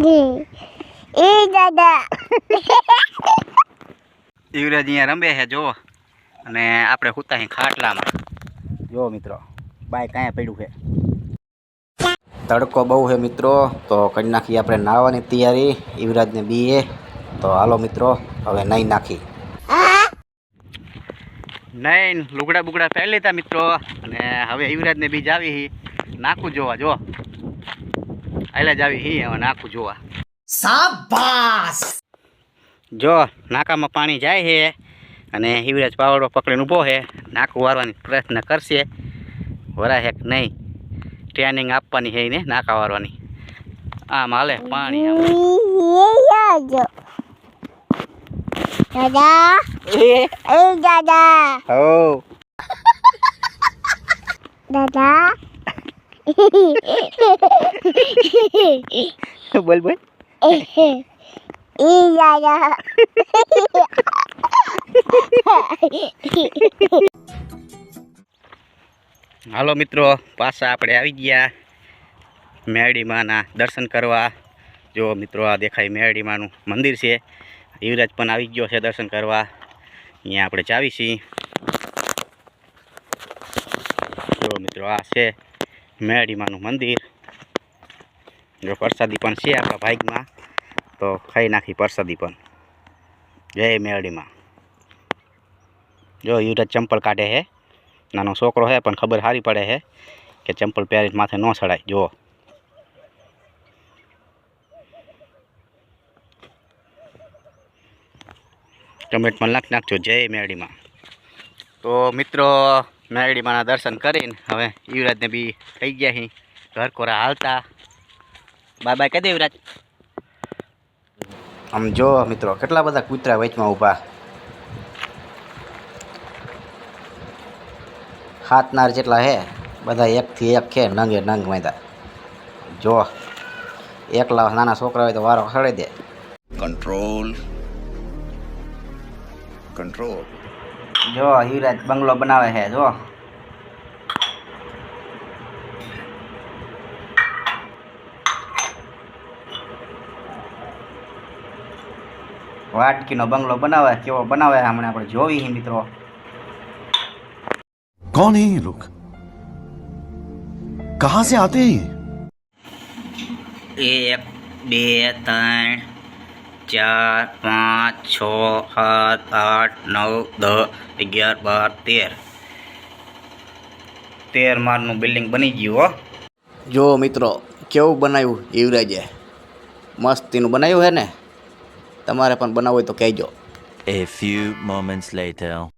એ દાદા. યુવરાજ અહીંયા રમે છે જો અને આપણે હુતા અહીં ખાટલામાં. જો મિત્રો, બાઈક અહીંયા પડ્યું છે. તડકો બહુ છે મિત્રો, તો કરી નાખી આપણે નાહવાની તૈયારી. યુવરાજને બીએ. તો હાલો મિત્રો, હવે નહીં નાખી. નહીં લુગડા બુગડા પહેરી લીધા મિત્રો. અને હવે યુવરાજને બીજ આવી નાખું જોવા જો આયલા જ આવી હી હવે નાખું જોવા. જો નાકામાં પાણી જાય છે અને હિવરાજ પાવડો પકડીને ઊભો છે નાકું વારવાની પ્રયત્ન કરશે. વરા હેક નહીં? ટ્રેનિંગ આપવાની છે એને નાકા વારવાની. આમ હાલે પાણી દાદા. એ દાદા. હો. દાદા. બોલ બોલ. હાલો મિત્રો, પાછા આપણે આવી ગયા મેરડીમાના દર્શન કરવા. જો મિત્રો, આ દેખાય મેરડીમાનું મંદિર છે. યુવરાજ પણ આવી ગયો છે દર્શન કરવા. અહીંયા આપણે જાવી છીએ જો મિત્રો, આ છે. મેરડીમાનું મંદિર. જો પ્રસાદી પણ છે આપણા ભાગમાં, તો ખાઈ નાખી પ્રસાદી પણ. જય મેરડીમાં જો યુવરાજ ચંપલ કાઢે છે નાનો છોકરો છે પણ ખબર સારી પડે છે કે ચંપલ પહેરી માથે ન ચડાય. જુઓ. કમેન્ટમાં નાખી નાખજો, જય મેળીમાં. તો મિત્રો મેરડીમાંના દર્શન કરીને હવે યુવરાજને બી થઈ ગયા અહીં ઘર કોરા હાલતા. બાય બાય કહી દે યુવરાજ. આમ જો મિત્રો કેટલા બધા કૂતરા વચમાં ઊભા. હાથનાર જેટલા હે બધા એકથી એક છે નંગે નંગ મેદા જો એકલા નાના છોકરા હોય તો વારો ખડે દે. Control control. જો યુવરાજ બંગલો બનાવે છે જો વાટકીનો બંગલો બનાવે કેવો બનાવે છે હમણાં આપણે જોવી છે મિત્રો कौन है ये लोग कहां से आते हैं ये એક બે ત્રણ ચાર પાંચ છ સાત આઠ નવ દસ અગિયાર બાર તેર. તેર માળનું બિલ્ડિંગ બની ગયું હો. જો મિત્રો કેવું બનાવ્યું યુવરાજે? મસ્તીનું બનાવ્યું હે ને? તમારે પણ બનાવવું હોય તો કહેજો. A few moments later.